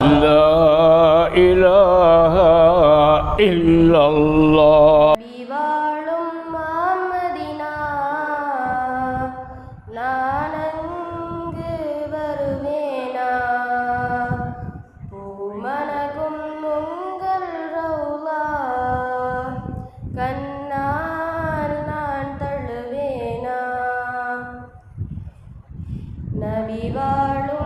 لا إله إلا الله விவாழும் மாமதினா நானங்கு வருவேனா பூமனகும் உங்கள் ரவுலா கண்ணால் நான் தழுவேனா நபி வாழும்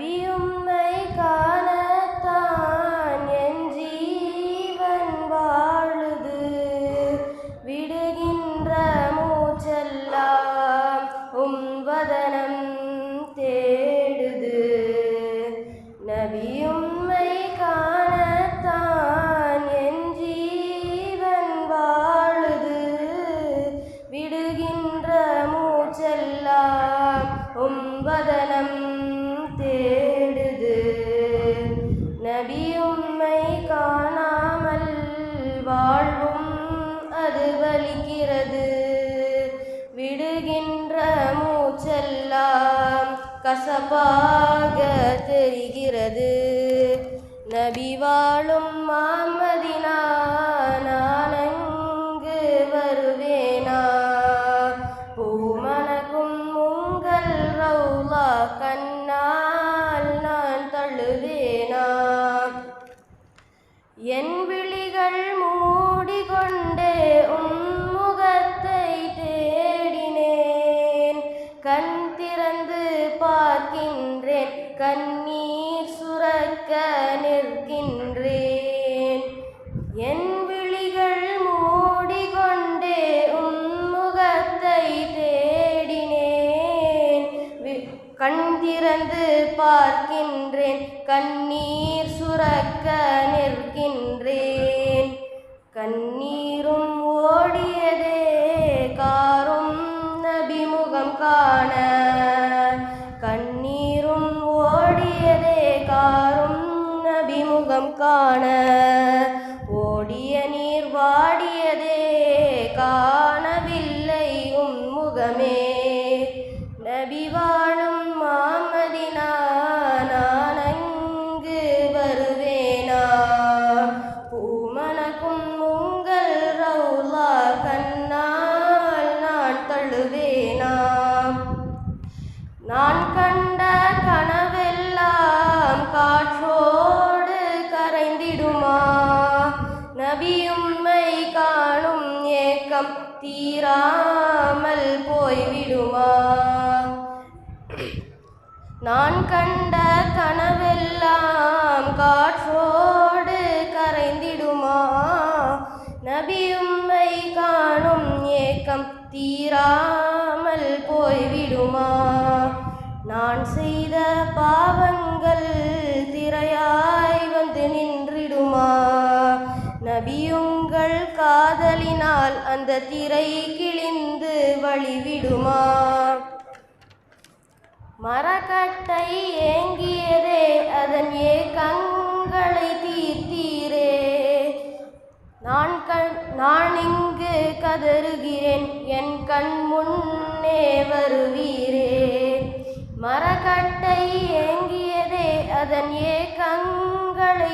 நபியும்மை காணத்தான் என் ஜீவன் வாழுது. விடுகின்ற மூச்செல்லாம் உம் வதனம் தேடுது. நபியும்மை காணத்தான் என் ஜீவன் வாழுது. விடுகின்ற மூச்செல்லாம் உம் வதனம் இருக்கிறது நபி வாழும் மாமதினா நான் அங்கு வருவேனா? பூமனக்கும் உங்கள் ரவுலா கண்ணால் நான் தழுவேனா? என் விழிகள் மூடிக்கொண்டே உன் திறந்து பார்க்கின்றேன். கண்ணீர் சுரக்க நிற்கின்றேன். என் விழிகள் மூடிக்கொண்டே உன்முகத்தை தேடினேன். கண் திறந்து பார்க்கின்றேன். கண்ணீர் சுரக்க நிற்கின்றேன். கண்ணீர் காண. ஓடிய நீர் வாடியதே காணவில்லை உன் முகமே. நபிவான தீராமல் போய்விடுமா? நான் கண்ட கனவெல்லாம் காற்றோடு கரைந்திடுமா? நபியும்மை காணும் ஏக்கம் தீராமல் போய்விடுமா? நான் செய்த பாவங்கள் உங்கள் காதலினால் அந்த திரை கிழிந்து வழிவிடுமா? மரக்கட்டை ஏங்கியதே அதன் ஏக்கங்களை தீர்த்தீரே. நான் கண் நான் இங்கு கதறுகிறேன் என் கண் முன்னே வருவீரே. மரக்கட்டை ஏங்கியதே அதன் ஏக்கங்களை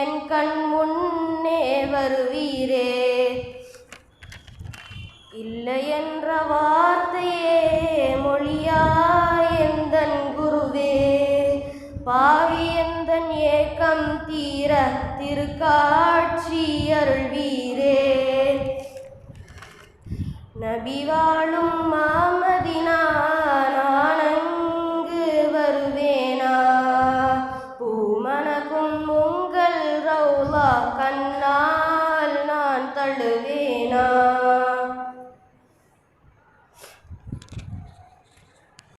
என் கண் முன்னே வருவீரே. இல்லை என்ற வார்த்தையே மொழியாய் எந்தன் குருவே? பாவி எந்தன் ஏக்கம் தீர திருக்காட்சி அருள்வீரே. நபி வாழும் 干